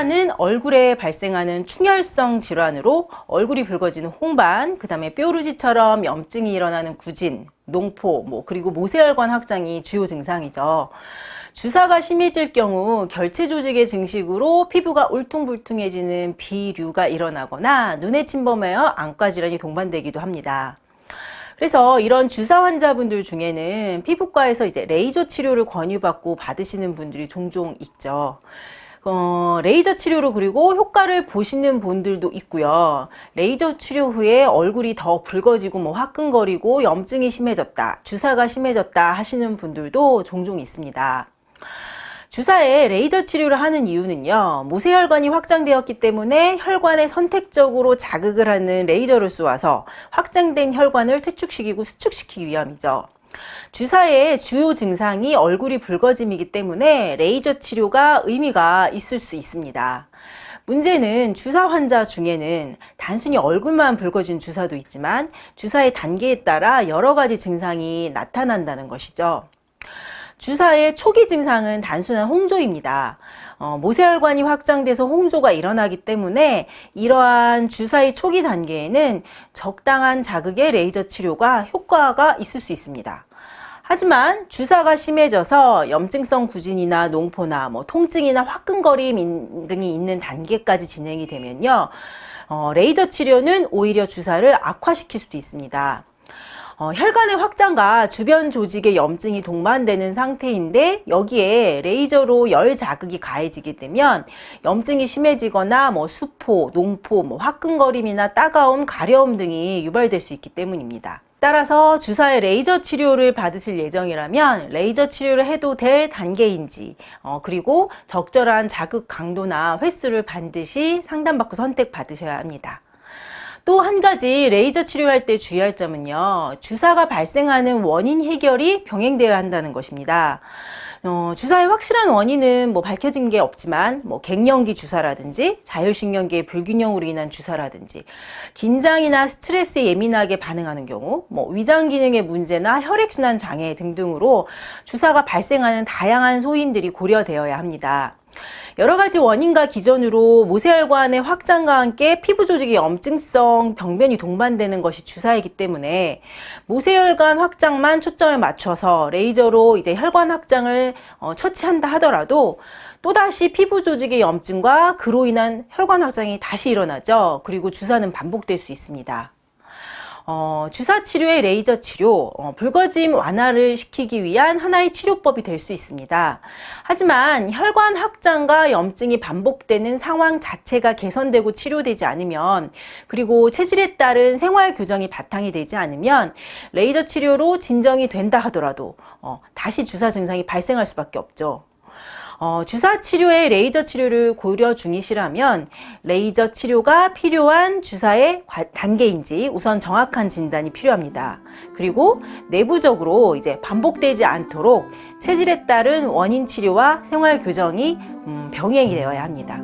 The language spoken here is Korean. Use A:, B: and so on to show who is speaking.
A: 주사는 얼굴에 발생하는 충혈성 질환으로 얼굴이 붉어지는 홍반, 그 다음에 뾰루지처럼 염증이 일어나는 구진, 농포, 뭐 그리고 모세혈관 확장이 주요 증상이죠. 주사가 심해질 경우 결체 조직의 증식으로 피부가 울퉁불퉁해지는 비류가 일어나거나 눈에 침범하여 안과 질환이 동반되기도 합니다. 그래서 이런 주사 환자분들 중에는 피부과에서 이제 레이저 치료를 권유받고 받으시는 분들이 종종 있죠. 어, 레이저 치료로 그리고 효과를 보시는 분들도 있고요. 레이저 치료 후에 얼굴이 더 붉어지고 뭐 화끈거리고 염증이 심해졌다, 주사가 심해졌다 하시는 분들도 종종 있습니다. 주사에 레이저 치료를 하는 이유는요, 모세혈관이 확장되었기 때문에 혈관에 선택적으로 자극을 하는 레이저를 쏘아서 확장된 혈관을 퇴축시키고 수축시키기 위함이죠. 주사의 주요 증상이 얼굴이 붉어짐이기 때문에 레이저 치료가 의미가 있을 수 있습니다. 문제는 주사 환자 중에는 단순히 얼굴만 붉어진 주사도 있지만 주사의 단계에 따라 여러 가지 증상이 나타난다는 것이죠. 주사의 초기 증상은 단순한 홍조입니다. 어, 모세혈관이 확장돼서 홍조가 일어나기 때문에 이러한 주사의 초기 단계에는 적당한 자극의 레이저 치료가 효과가 있을 수 있습니다. 하지만 주사가 심해져서 염증성 구진이나 농포나 뭐 통증이나 화끈거림 등이 있는 단계까지 진행이 되면요. 어, 레이저 치료는 오히려 주사를 악화시킬 수도 있습니다. 어, 혈관의 확장과 주변 조직의 염증이 동반되는 상태인데 여기에 레이저로 열 자극이 가해지게 되면 염증이 심해지거나 뭐 수포, 농포, 뭐 화끈거림이나 따가움, 가려움 등이 유발될 수 있기 때문입니다. 따라서 주사의 레이저 치료를 받으실 예정이라면 레이저 치료를 해도 될 단계인지 어, 그리고 적절한 자극 강도나 횟수를 반드시 상담받고 선택 받으셔야 합니다. 또 한 가지 레이저 치료할 때 주의할 점은요, 주사가 발생하는 원인 해결이 병행되어야 한다는 것입니다. 어, 주사의 확실한 원인은 뭐 밝혀진 게 없지만 뭐 갱년기 주사라든지 자율신경계의 불균형으로 인한 주사라든지 긴장이나 스트레스에 예민하게 반응하는 경우 뭐 위장 기능의 문제나 혈액순환 장애 등등으로 주사가 발생하는 다양한 소인들이 고려되어야 합니다. 여러 가지 원인과 기전으로 모세혈관의 확장과 함께 피부 조직의 염증성 병변이 동반되는 것이 주사이기 때문에 모세혈관 확장만 초점을 맞춰서 레이저로 이제 혈관 확장을 어, 처치한다 하더라도 또다시 피부 조직의 염증과 그로 인한 혈관 확장이 다시 일어나죠. 그리고 주사는 반복될 수 있습니다. 어, 주사 치료의 레이저 치료, 어, 붉어짐 완화를 시키기 위한 하나의 치료법이 될 수 있습니다. 하지만 혈관 확장과 염증이 반복되는 상황 자체가 개선되고 치료되지 않으면 그리고 체질에 따른 생활 교정이 바탕이 되지 않으면 레이저 치료로 진정이 된다 하더라도 어, 다시 주사 증상이 발생할 수밖에 없죠. 어, 주사 치료에 레이저 치료를 고려 중이시라면 레이저 치료가 필요한 주사의 과- 단계인지 우선 정확한 진단이 필요합니다. 그리고 내부적으로 이제 반복되지 않도록 체질에 따른 원인 치료와 생활 교정이 음, 병행이 되어야 합니다.